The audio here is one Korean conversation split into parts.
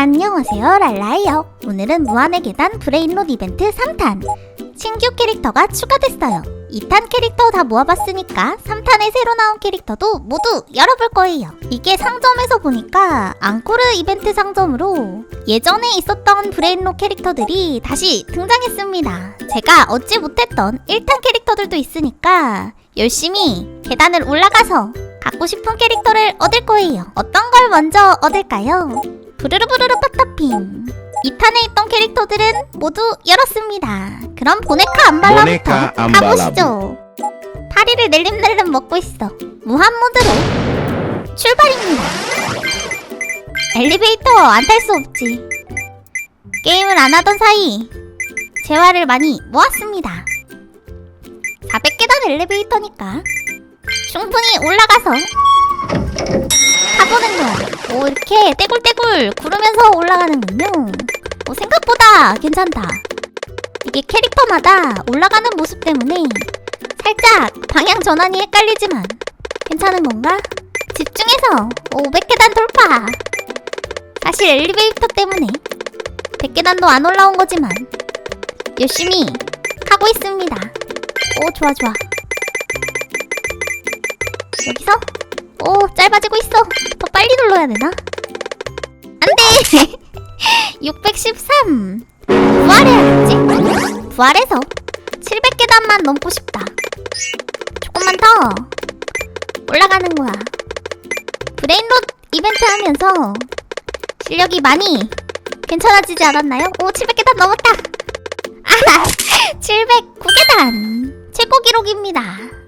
안녕하세요 랄라예요. 오늘은 무한의 계단 브레인롯 이벤트 3탄. 신규 캐릭터가 추가됐어요. 2탄 캐릭터 다 모아봤으니까 3탄에 새로 나온 캐릭터도 모두 열어볼 거예요. 이게 상점에서 보니까 앙코르 이벤트 상점으로 예전에 있었던 브레인롯 캐릭터들이 다시 등장했습니다. 제가 얻지 못했던 1탄 캐릭터들도 있으니까 열심히 계단을 올라가서 갖고 싶은 캐릭터를 얻을 거예요. 어떤 걸 먼저 얻을까요? 부르르부르르 파타핑 2탄에 있던 캐릭터들은 모두 열었습니다. 그럼 보네카 안발라부터 보네카. 가보시죠. 파리를 낼름낼름 먹고 있어. 무한 모드로 출발입니다. 엘리베이터 안 탈 수 없지. 게임을 안 하던 사이 재화를 많이 모았습니다. 400계단 엘리베이터니까 충분히 올라가서 가보는 거야. 오 이렇게 떼굴떼굴 구르면서 올라가는군요. 오, 생각보다 괜찮다. 이게 캐릭터마다 올라가는 모습 때문에 살짝 방향 전환이 헷갈리지만 괜찮은 건가? 집중해서 500계단 돌파. 사실 엘리베이터 때문에 100계단도 안 올라온 거지만 열심히 하고 있습니다. 오 좋아 좋아. 여기서 오 짧아지고 있어. 더 빨리 눌러야 되나? 안돼. 613 부활해야겠지? 부활해서 700계단만 넘고 싶다. 조금만 더. 올라가는 거야. 브레인롯 이벤트 하면서 실력이 많이 괜찮아지지 않았나요? 오 700계단 넘었다. 아 709계단 최고 기록입니다.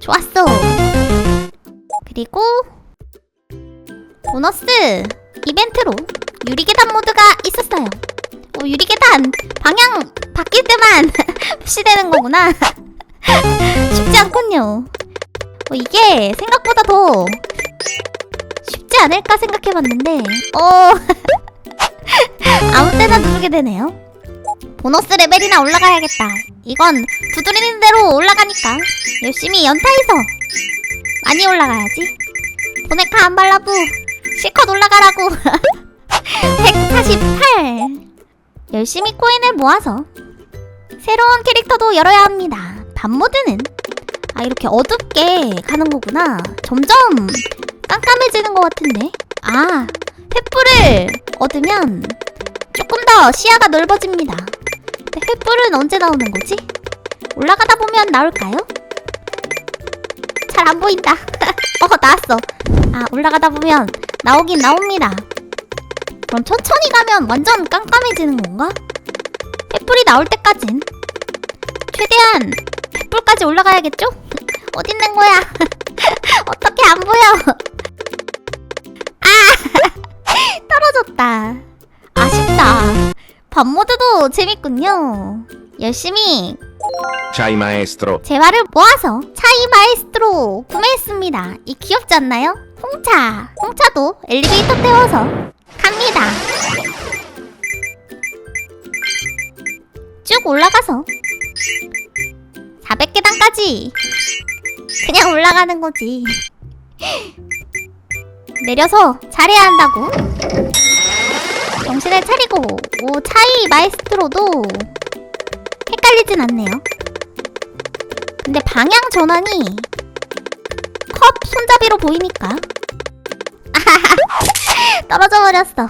좋았어. 그리고 보너스 이벤트로 유리계단 모드가 있었어요. 어, 유리계단 방향 바뀔 때만 표시되는 거구나. 쉽지 않군요. 어, 이게 생각보다 더 쉽지 않을까 생각해봤는데, 어 아무 때나 누르게 되네요. 보너스 레벨이나 올라가야겠다. 이건 두드리는 대로 올라가니까 열심히 연타해서 많이 올라가야지. 보네카 안 발라부 실컷 올라가라고. 148 열심히 코인을 모아서 새로운 캐릭터도 열어야 합니다. 밤모드는? 아 이렇게 어둡게 가는 거구나. 점점 깜깜해지는 것 같은데? 아 횃불을 얻으면 조금 더 시야가 넓어집니다. 근데 횃불은 언제 나오는 거지? 올라가다 보면 나올까요? 잘 안 보인다. 어 나왔어. 아 올라가다 보면 나오긴 나옵니다 그럼 천천히 가면 완전 깜깜해지는 건가? 횃불이 나올 때까진 최대한 횃불까지 올라가야겠죠? 어딨는 거야 어떻게 안 보여 아 떨어졌다 아쉽다 밤모드도 재밌군요 열심히 Chai maestro. 재화를 모아서 차이 마에스트로 구매했습니다. 이 귀엽지 않나요? 홍차. 홍차도 엘리베이터 태워서 갑니다. 쭉 올라가서 400계단까지 그냥 올라가는 거지. 내려서 잘해야 한다고. 정신을 차리고 오 차이 마에스트로도 헷갈리진 않네요. 근데 방향 전환이 컵 손잡이로 보이니까 떨어져 버렸어.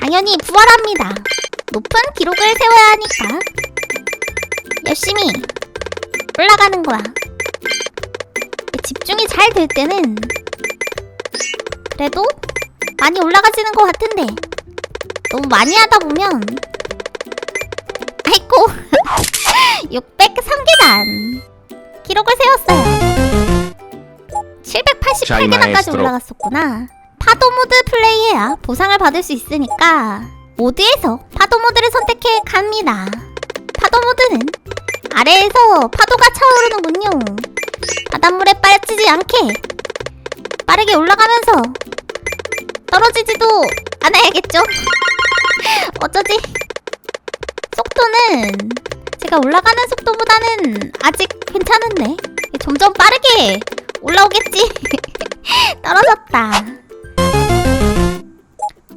당연히 부활합니다. 높은 기록을 세워야 하니까 열심히 올라가는 거야. 집중이 잘 될 때는 그래도 많이 올라가지는 것 같은데 너무 많이 하다 보면 아이고 603계단 기록을 세웠어요. 788계단까지 마에스트로. 올라갔었구나. 파도 모드 플레이해야 보상을 받을 수 있으니까 모드에서 파도 모드를 선택해 갑니다. 파도 모드는 아래에서 파도가 차오르는군요. 바닷물에 빠지지 않게 빠르게 올라가면서 떨어지지도 않아야겠죠? 어쩌지? 속도는 제가 올라가는 속도보다는 아직 괜찮은데 점점 빠르게 올라오겠지 떨어졌다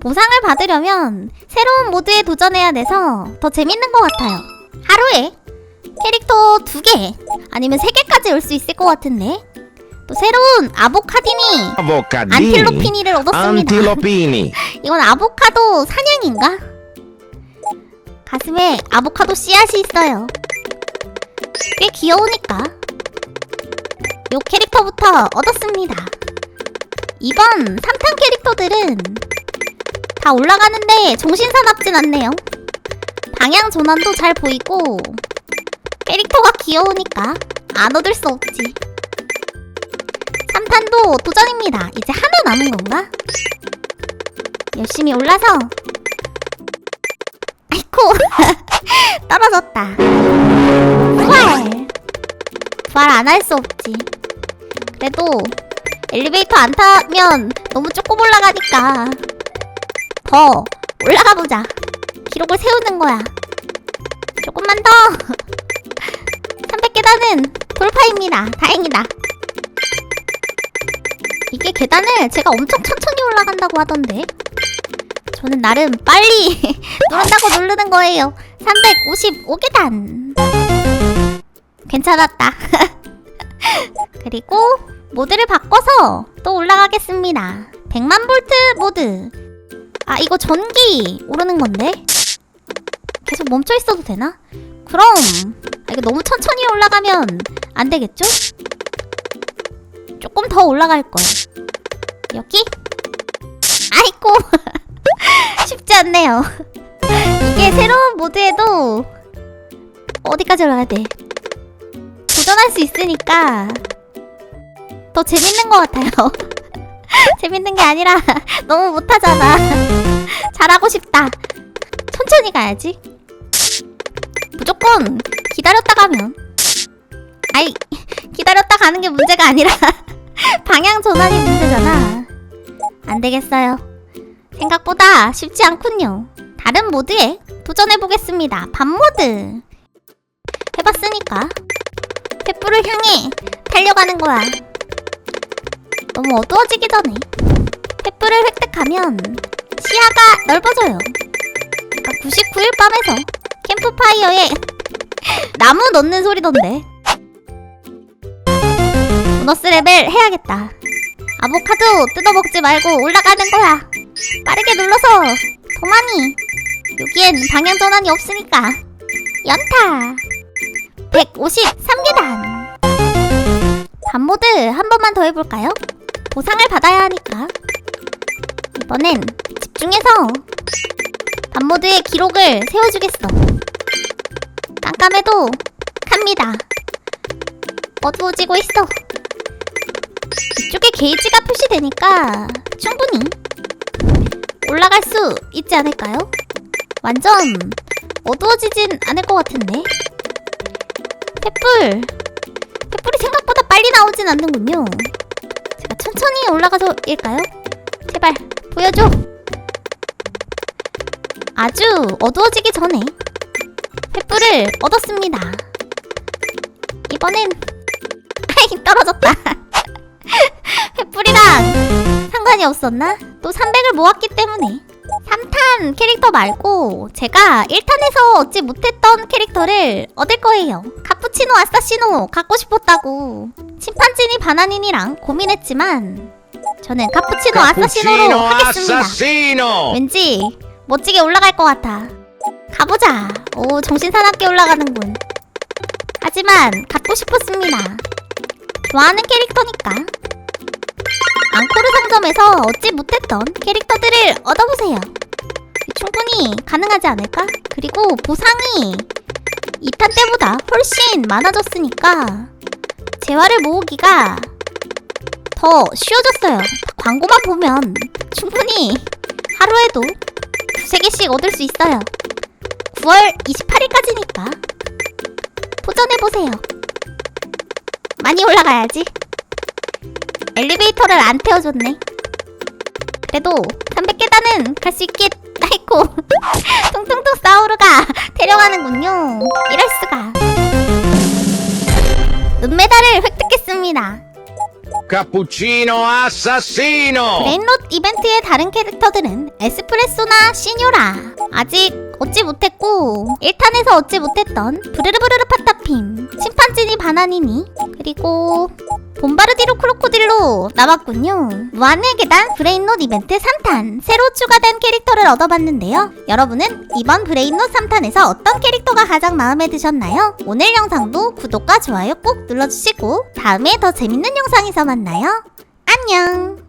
보상을 받으려면 새로운 모드에 도전해야 돼서 더 재밌는 것 같아요. 하루에 캐릭터 두개 아니면 세 개까지 올 수 있을 것 같은데 또 새로운 아보카디니 Avocadini. 안틸로피니를 얻었습니다. Antilopini. 이건 아보카도 사냥인가? 가슴에 아보카도 씨앗이 있어요. 꽤 귀여우니까. 요 캐릭터부터 얻었습니다. 이번 3탄 캐릭터들은 다 올라가는데 정신 사납진 않네요. 방향 전환도 잘 보이고 캐릭터가 귀여우니까 안 얻을 수 없지. 3탄도 도전입니다. 이제 하나 남은 건가? 열심히 올라서 코. 떨어졌다. 부활 부활 안 할 수 없지. 그래도 엘리베이터 안 타면 너무 조금 올라가니까 더 올라가 보자. 기록을 세우는 거야. 조금만 더. 300계단은 돌파입니다. 다행이다. 이게 계단을 제가 엄청 천천히 올라간다고 하던데 저는 나름 빨리 누른다고 누르는 거예요. 355계단. 괜찮았다. 그리고 모드를 바꿔서 또 올라가겠습니다. 100만 볼트 모드. 아 이거 전기 오르는 건데? 계속 멈춰 있어도 되나? 그럼 아, 이거 너무 천천히 올라가면 안 되겠죠? 조금 더 올라갈 거야 여기? 아이고 쉽지 않네요. 이게 새로운 모드에도 어디까지 올라가야 돼? 도전할 수 있으니까 더 재밌는 것 같아요. 재밌는 게 아니라 너무 못하잖아. 잘하고 싶다. 천천히 가야지. 무조건 기다렸다 가면. 아이 기다렸다 가는 게 문제가 아니라 방향 전환이 문제잖아. 안 되겠어요. 생각보다 쉽지 않군요. 다른 모드에 도전해 보겠습니다. 밤 모드. 해봤으니까 횃불을 향해 달려가는 거야. 너무 어두워지기 전에 횃불을 획득하면 시야가 넓어져요. 아까 99일 밤에서 캠프파이어에 나무 넣는 소리던데. 보너스 레벨 해야겠다. 아보카도 뜯어먹지 말고 올라가는 거야. 빠르게 눌러서 더 많이. 여기엔 방향 전환이 없으니까. 연타. 153계단. 반모드 한 번만 더 해볼까요? 보상을 받아야 하니까. 이번엔 집중해서 반모드의 기록을 세워주겠어. 깜깜해도 갑니다. 어두워지고 있어. 이쪽에 게이지가 표시되니까 충분히 올라갈 수 있지 않을까요? 완전 어두워지진 않을 것 같은데. 횃불. 횃불이 생각보다 빨리 나오진 않는군요. 제가 천천히 올라가서 일까요? 제발 보여줘. 아주 어두워지기 전에 횃불을 얻었습니다. 이번엔 아이 떨어졌다. 횃불이랑 상관이 없었나? 또 300을 모았기 때문에 3탄 캐릭터 말고 제가 1탄에서 얻지 못했던 캐릭터를 얻을 거예요. 카푸치노 아사시노 갖고 싶었다고 침판지니 바나닌이랑 고민했지만 저는 카푸치노 아사시노로 Cappuccino 하겠습니다. assassino. 왠지 멋지게 올라갈 것 같아. 가보자. 오, 정신 사납게 올라가는군. 하지만 갖고 싶었습니다. 좋아하는 캐릭터니까. 앙코르 상점에서 얻지 못했던 캐릭터들을 얻어보세요. 충분히 가능하지 않을까? 그리고 보상이 2탄 때보다 훨씬 많아졌으니까 재화를 모으기가 더 쉬워졌어요. 광고만 보면 충분히 하루에도 두세 개씩 얻을 수 있어요. 9월 28일까지니까 도전해보세요. 많이 올라가야지. 엘리베이터를 안 태워줬네. 그래도 300계단은 갈 수 있겠, 아이코. 퉁퉁퉁 사우르가 데려가는군요. 이럴수가. 은메달을 획득했습니다. Cappuccino assassino! 브레인롯 이벤트의 다른 캐릭터들은 에스프레소나 시뇨라 아직 얻지 못했고 1탄에서 얻지 못했던 부르르부르르 파타핌 침판지니 바나니니 그리고 봄바르디로 크로코딜로 남았군요. 무한의 계단 브레인롯 이벤트 3탄. 새로 추가된 캐릭터를 얻어봤는데요. 여러분은 이번 브레인롯 3탄에서 어떤 캐릭터가 가장 마음에 드셨나요? 오늘 영상도 구독과 좋아요 꼭 눌러주시고 다음에 더 재밌는 영상에서 만나요. 안녕